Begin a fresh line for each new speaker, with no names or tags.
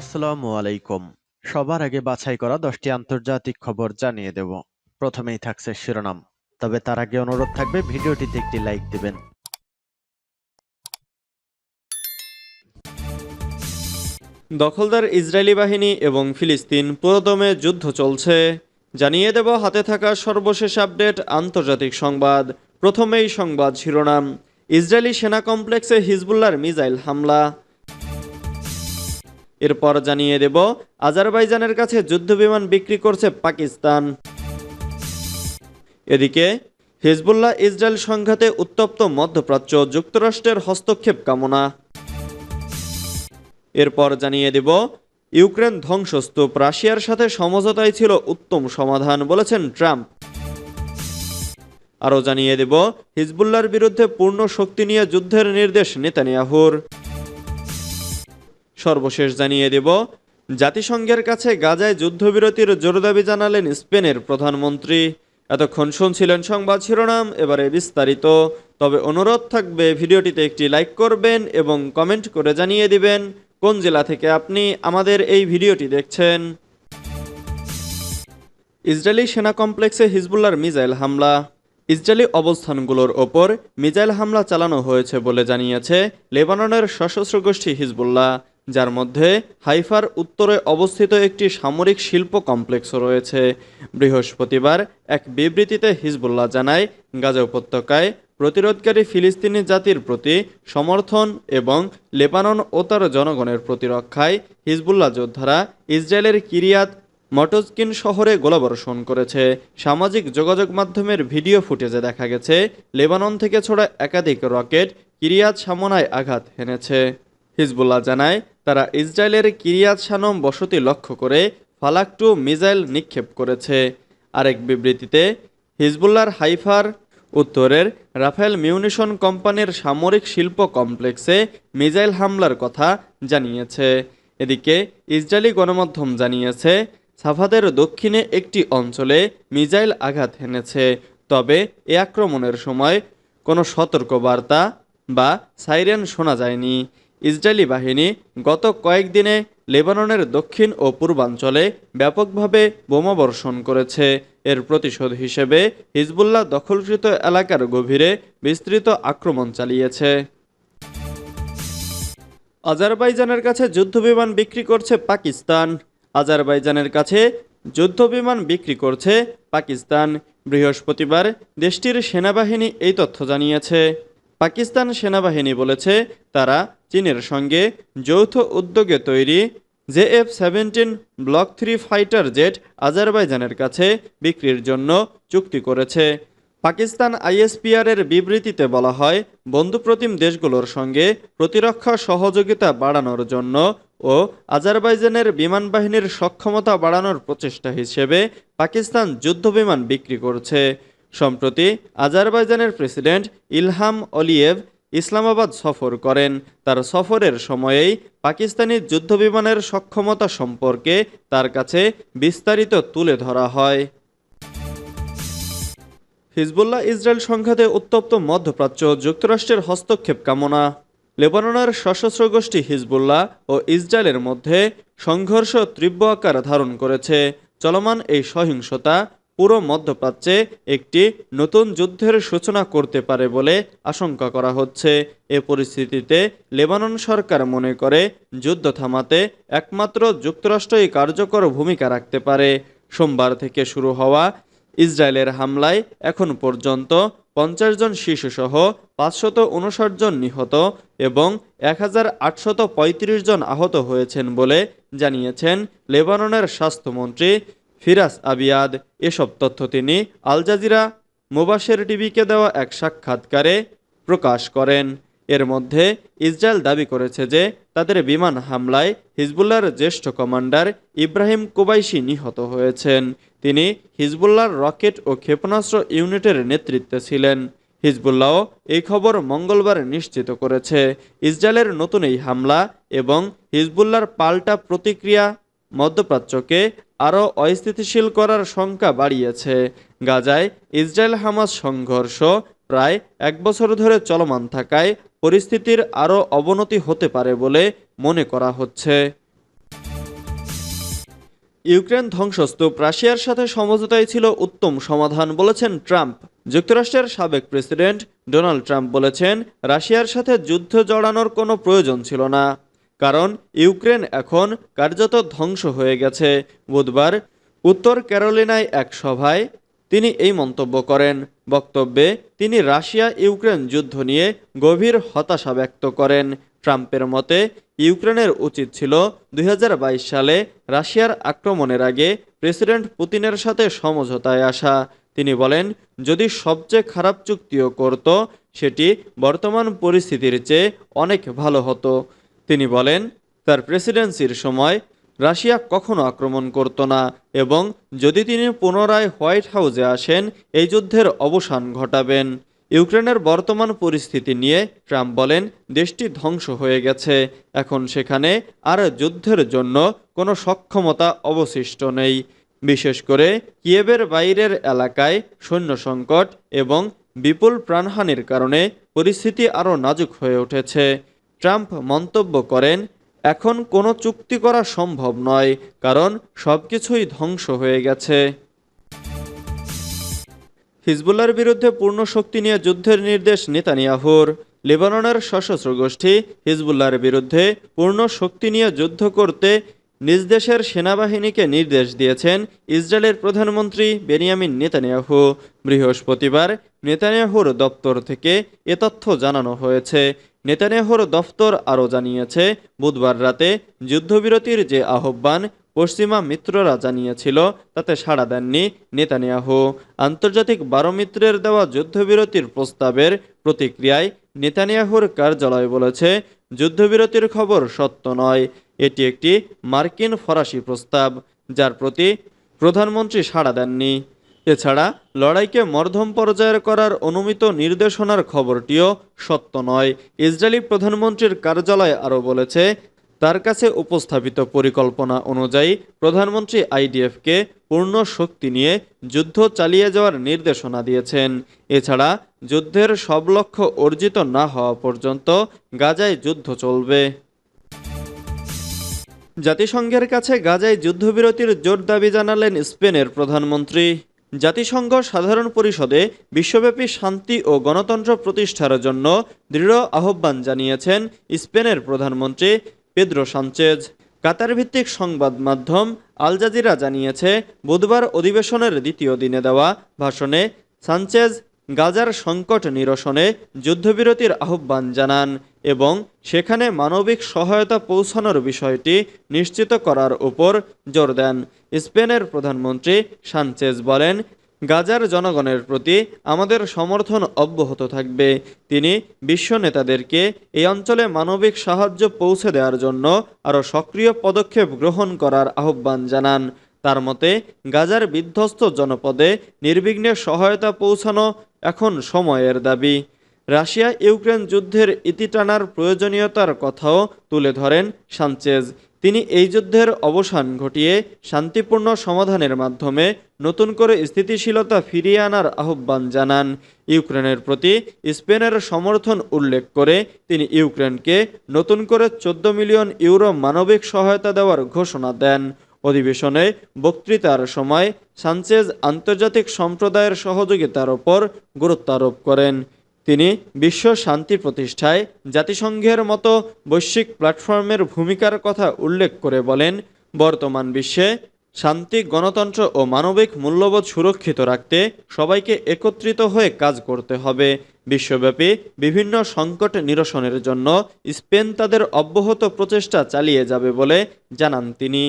আসসালামু আলাইকুম সবার আগে বাছাই করা দশটি আন্তর্জাতিক খবর জানিয়ে দেব প্রথমেই থাকছে শিরোনাম তবে তার আগে অনুরোধ থাকবে ভিডিওটিতে একটি লাইক দিবেন দখলদার ইসরায়েলি বাহিনী এবং ফিলিস্তিন পুরোদমে যুদ্ধ চলছে জানিয়ে দেব হাতে থাকা সর্বশেষ আপডেট আন্তর্জাতিক সংবাদ প্রথমেই সংবাদ শিরোনাম ইসরায়েলি সেনা কমপ্লেক্সে হিজবুল্লার মিজাইল হামলা এরপর জানিয়ে দেব আজারবাইজানের কাছে যুদ্ধবিমান বিক্রি করছে পাকিস্তান এদিকে হিজবুল্লাহ ইসরায়েল সংঘাতে উত্তপ্ত মধ্যপ্রাচ্য যুক্তরাষ্ট্রের হস্তক্ষেপ কামনা এরপর জানিয়ে দেব ইউক্রেন ধ্বংসস্তূপ রাশিয়ার সাথে সমঝোতাই ছিল উত্তম সমাধান বলেছেন ট্রাম্প আরও জানিয়ে দেব হিজবুল্লার বিরুদ্ধে পূর্ণ শক্তি নিয়ে যুদ্ধের নির্দেশ নেতানিয়াহুর সর্বশেষ জানিয়ে দেব জাতিসংঘের কাছে গাজায় যুদ্ধবিরতির জোর দাবি জানালেন স্পেনের প্রধানমন্ত্রী এতক্ষণ শুনছিলেন সংবাদ শিরোনাম এবারে বিস্তারিত তবে অনুরোধ থাকবে ভিডিওটিতে একটি লাইক করবেন এবং কমেন্ট করে জানিয়ে দিবেন কোন জেলা থেকে আপনি আমাদের এই ভিডিওটি দেখছেন ইসরায়েলি সেনা কমপ্লেক্সে হিজবুল্লার মিজাইল হামলা ইসরায়েলি অবস্থানগুলোর ওপর মিজাইল হামলা চালানো হয়েছে বলে জানিয়েছে লেবাননের সশস্ত্র গোষ্ঠী হিজবুল্লাহ যার মধ্যে হাইফার উত্তরে অবস্থিত একটি সামরিক শিল্প কমপ্লেক্সও রয়েছে বৃহস্পতিবার এক বিবৃতিতে হিজবুল্লাহ জানায় গাজা উপত্যকায় প্রতিরোধকারী ফিলিস্তিনি জাতির প্রতি সমর্থন এবং লেবানন ও তার জনগণের প্রতিরক্ষায় হিজবুল্লাহ যোদ্ধারা ইসরায়েলের কিরিয়াত মটজকিন শহরে গোলাবর্ষণ করেছে সামাজিক যোগাযোগ মাধ্যমের ভিডিও ফুটেজে দেখা গেছে লেবানন থেকে ছোড়া একাধিক রকেট কিরিয়াত সামনায় আঘাত হেনেছে হিজবুল্লাহ জানায় তারা ইসরায়েলের কিরিয়াত সানম বসতি লক্ষ্য করে ফালাকটু মিজাইল নিক্ষেপ করেছে আরেক বিবৃতিতে হিজবুল্লার হাইফার উত্তরের রাফেল মিউনিশন কোম্পানির সামরিক শিল্প কমপ্লেক্সে মিজাইল হামলার কথা জানিয়েছে এদিকে ইসরায়েলি গণমাধ্যম জানিয়েছে সাফাদের দক্ষিণে একটি অঞ্চলে মিজাইল আঘাত হেনেছে তবে এ আক্রমণের সময় কোনো সতর্কবার্তা বা সাইরেন শোনা যায়নি ইসরায়েলি বাহিনী গত কয়েকদিনে লেবাননের দক্ষিণ ও পূর্বাঞ্চলে ব্যাপকভাবে বোমা বর্ষণ করেছে এর প্রতিশোধ হিসেবে হিজবুল্লাহ দখলকৃত এলাকার গভীরে বিস্তৃত আক্রমণ চালিয়েছে আজারবাইজানের কাছে যুদ্ধবিমান বিক্রি করছে পাকিস্তান আজারবাইজানের কাছে যুদ্ধবিমান বিক্রি করছে পাকিস্তান বৃহস্পতিবার দেশটির সেনাবাহিনী এই তথ্য জানিয়েছে পাকিস্তান সেনাবাহিনী বলেছে তারা চীনের সঙ্গে যৌথ উদ্যোগে তৈরি JF seventeen block three fighter jet আজারবাইজানের কাছে বিক্রির জন্য চুক্তি করেছে পাকিস্তান আইএসপিআরের বিবৃতিতে বলা হয় বন্ধুপ্রতিম দেশগুলোর সঙ্গে প্রতিরক্ষা সহযোগিতা বাড়ানোর জন্য ও আজারবাইজানের বিমান বাহিনীর সক্ষমতা বাড়ানোর প্রচেষ্টা হিসেবে পাকিস্তান যুদ্ধবিমান বিক্রি করছে সম্প্রতি আজারবাইজানের প্রেসিডেন্ট ইলহাম অলিয়েভ ইসলামাবাদ সফর করেন তার সফরের সময়েই পাকিস্তানি যুদ্ধবিমানের সক্ষমতা সম্পর্কে তার কাছে বিস্তারিত তুলে ধরা হয় হিজবুল্লাহ ইসরায়েল সংঘাতে উত্তপ্ত মধ্যপ্রাচ্য যুক্তরাষ্ট্রের হস্তক্ষেপ কামনা লেবাননের সশস্ত্র গোষ্ঠী হিজবুল্লাহ ও ইসরায়েলের মধ্যে সংঘর্ষ তীব্র আকার ধারণ করেছে চলমান এই সহিংসতা পুরো মধ্যপ্রাচ্যে একটি নতুন যুদ্ধের সূচনা করতে পারে বলে আশঙ্কা করা হচ্ছে এ পরিস্থিতিতে লেবানন সরকার মনে করে যুদ্ধ থামাতে একমাত্র যুক্তরাষ্ট্রই কার্যকর ভূমিকা রাখতে পারে সোমবার থেকে শুরু হওয়া ইসরায়েলের হামলায় এখন পর্যন্ত পঞ্চাশ জন শিশুসহ পাঁচশত উনষাট জন নিহত এবং এক হাজার আটশত পঁয়ত্রিশ জন আহত হয়েছেন বলে জানিয়েছেন লেবাননের স্বাস্থ্যমন্ত্রী ফিরাজ আবিয়াদ এসব তথ্য তিনি আল জাজিরা মুবাসের টিভিকে দেওয়া এক সাক্ষাৎকারে প্রকাশ করেন এর মধ্যে ইসরায়েল দাবি করেছে যে তাদের বিমান হামলায় হিজবুল্লার জ্যেষ্ঠ কমান্ডার ইব্রাহিম কোবাইশি নিহত হয়েছেন তিনি হিজবুল্লার রকেট ও ক্ষেপণাস্ত্র ইউনিটের নেতৃত্বে ছিলেন হিজবুল্লাহ এই খবর মঙ্গলবার নিশ্চিত করেছে ইসরায়েলের নতুন এই হামলা এবং হিজবুল্লার পাল্টা প্রতিক্রিয়া মধ্যপ্রাচ্যকে আরও অস্থিতিশীল করার শঙ্কা বাড়িয়েছে গাজায় ইসরায়েল হামাস সংঘর্ষ প্রায় এক বছর ধরে চলমান থাকায় পরিস্থিতির আরও অবনতি হতে পারে বলে মনে করা হচ্ছে ইউক্রেন ধ্বংসস্তূপ রাশিয়ার সাথে সমঝোতাই ছিল উত্তম সমাধান বলেছেন ট্রাম্প যুক্তরাষ্ট্রের সাবেক প্রেসিডেন্ট ডোনাল্ড ট্রাম্প বলেছেন রাশিয়ার সাথে যুদ্ধ জড়ানোর কোনো প্রয়োজন ছিল না কারণ ইউক্রেন এখন কার্যত ধ্বংস হয়ে গেছে বুধবার উত্তর ক্যারোলিনায় এক সভায় তিনি এই মন্তব্য করেন বক্তব্যে তিনি রাশিয়া ইউক্রেন যুদ্ধ নিয়ে গভীর হতাশা ব্যক্ত করেন ট্রাম্পের মতে ইউক্রেনের উচিত ছিল দুই সালে রাশিয়ার আক্রমণের আগে প্রেসিডেন্ট পুতিনের সাথে সমঝোতায় আসা তিনি বলেন যদি সবচেয়ে খারাপ চুক্তিও করত সেটি বর্তমান পরিস্থিতির চেয়ে অনেক ভালো হতো তিনি বলেন তার প্রেসিডেন্সির সময় রাশিয়া কখনো আক্রমণ করত না এবং যদি তিনি পুনরায় হোয়াইট হাউসে আসেন এই যুদ্ধের অবসান ঘটাবেন ইউক্রেনের বর্তমান পরিস্থিতি নিয়ে ট্রাম্প বলেন দেশটি ধ্বংস হয়ে গেছে এখন সেখানে আর যুদ্ধের জন্য কোনো সক্ষমতা অবশিষ্ট নেই বিশেষ করে কিয়েবের বাইরের এলাকায় সৈন্য সংকট এবং বিপুল প্রাণহানির কারণে পরিস্থিতি আরও নাজুক হয়ে উঠেছে ট্রাম্প মন্তব্য করেন এখন কোনো চুক্তি করা সম্ভব নয় কারণ সব কিছুই ধ্বংস হয়ে গেছে হিজবুল্লার বিরুদ্ধে পূর্ণ শক্তি নিয়ে যুদ্ধের নির্দেশ নেতানিয়াহুর লেবাননের সশস্ত্র গোষ্ঠী হিজবুল্লার বিরুদ্ধে পূর্ণ শক্তি নিয়ে যুদ্ধ করতে নিজ দেশের সেনাবাহিনীকে নির্দেশ দিয়েছেন ইসরায়েলের প্রধানমন্ত্রী বেনিয়ামিন নেতানিয়াহু বৃহস্পতিবার নেতানিয়াহুর দপ্তর থেকে এ তথ্য জানানো হয়েছে নেতানেহর দফতর আরও জানিয়েছে বুধবার রাতে যুদ্ধবিরতির যে আহ্বান পশ্চিমা মিত্ররা জানিয়েছিল তাতে সাড়া দেননি নেতানিয়াহু আন্তর্জাতিক বারোমিত্রের দেওয়া যুদ্ধবিরতির প্রস্তাবের প্রতিক্রিয়ায় নেতানিয়াহুর কার্যালয় বলেছে যুদ্ধবিরতির খবর সত্য নয় এটি একটি মার্কিন ফরাসি প্রস্তাব যার প্রতি প্রধানমন্ত্রী সাড়া দেননি এছাড়া লড়াইকে মর্ধম পর্যায়ের করার অনুমিত নির্দেশনার খবরটিও সত্য নয় ইসরায়েলি প্রধানমন্ত্রীর কার্যালয় আরও বলেছে তার কাছে উপস্থাপিত পরিকল্পনা অনুযায়ী প্রধানমন্ত্রী আইডিএফকে পূর্ণ শক্তি নিয়ে যুদ্ধ চালিয়ে যাওয়ার নির্দেশনা দিয়েছেন এছাড়া যুদ্ধের সব লক্ষ্য অর্জিত না হওয়া পর্যন্ত গাজায় যুদ্ধ চলবে জাতিসংঘের কাছে গাজায় যুদ্ধবিরতির জোর দাবি জানালেন স্পেনের প্রধানমন্ত্রী জাতিসংঘ সাধারণ পরিষদে বিশ্বব্যাপী শান্তি ও গণতন্ত্র প্রতিষ্ঠার জন্য দৃঢ় আহ্বান জানিয়েছেন স্পেনের প্রধানমন্ত্রী পেদ্রো সানচেজ কাতার ভিত্তিক সংবাদ মাধ্যম আল জাজিরা জানিয়েছে বুধবার অধিবেশনের দ্বিতীয় দিনে দেওয়া ভাষণে সানচেজ গাজার সংকট নিরসনে যুদ্ধবিরতির আহ্বান জানান এবং সেখানে মানবিক সহায়তা পৌঁছানোর বিষয়টি নিশ্চিত করার উপর জোর দেন স্পেনের প্রধানমন্ত্রী সানচেজ বলেন গাজার জনগণের প্রতি আমাদের সমর্থন অব্যাহত থাকবে তিনি বিশ্ব নেতাদেরকে এই অঞ্চলে মানবিক সাহায্য পৌঁছে দেওয়ার জন্য আরও সক্রিয় পদক্ষেপ গ্রহণ করার আহ্বান জানান তার মতে গাজার বিধ্বস্ত জনপদে নির্বিঘ্নে সহায়তা পৌঁছানো এখন সময়ের দাবি রাশিয়া ইউক্রেন যুদ্ধের ইতি টানার প্রয়োজনীয়তার কথাও তুলে ধরেন সানচেজ তিনি এই যুদ্ধের অবসান ঘটিয়ে শান্তিপূর্ণ সমাধানের মাধ্যমে নতুন করে স্থিতিশীলতা ফিরিয়ে আনার আহ্বান জানান ইউক্রেনের প্রতি স্পেনের সমর্থন উল্লেখ করে তিনি ইউক্রেনকে নতুন করে চোদ্দ মিলিয়ন ইউরো মানবিক সহায়তা দেওয়ার ঘোষণা দেন অধিবেশনে বক্তৃতার সময় সানচেজ আন্তর্জাতিক সম্প্রদায়ের সহযোগিতার ওপর গুরুত্ব আরোপ করেন তিনি বিশ্ব শান্তি প্রতিষ্ঠায় জাতিসংঘের মতো বৈশ্বিক প্ল্যাটফর্মের ভূমিকার কথা উল্লেখ করে বলেন বর্তমান বিশ্বে শান্তি গণতন্ত্র ও মানবিক মূল্যবোধ সুরক্ষিত রাখতে সবাইকে একত্রিত হয়ে কাজ করতে হবে বিশ্বব্যাপী বিভিন্ন সংকট নিরসনের জন্য স্পেন তাদের অব্যাহত প্রচেষ্টা চালিয়ে যাবে বলে জানান তিনি